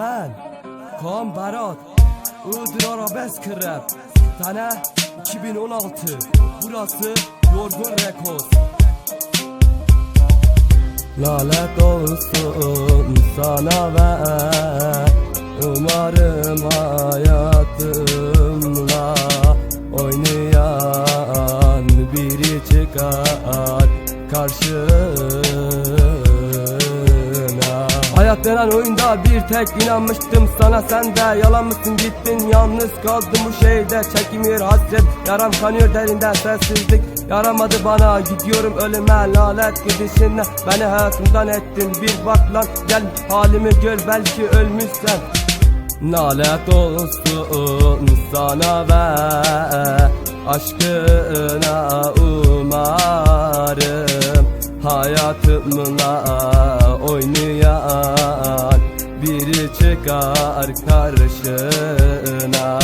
Ben Kaan Berat Iğdır Arabesk Rap Sene 2016 Burası Yorgun Rekords Lanet olsun sana ve Umarım hayatımla Oynayan biri çıkar karşına Hayat denen oyunda bir tek inanmıştım sana. Sen de Yalan mısın? Gittin yalnız kaldım bu şeyde Çekimiyor hasret yaram kanıyor derinden sessizlik Yaramadı bana. Gidiyorum ölüme lanet gidişinle Beni hayatımdan ettin. Bir bak lan gel halimi gör. Belki ölmüşsen. Nalet olsun sana ve aşkına umarım. Hayatımla oynayan çıkar karşına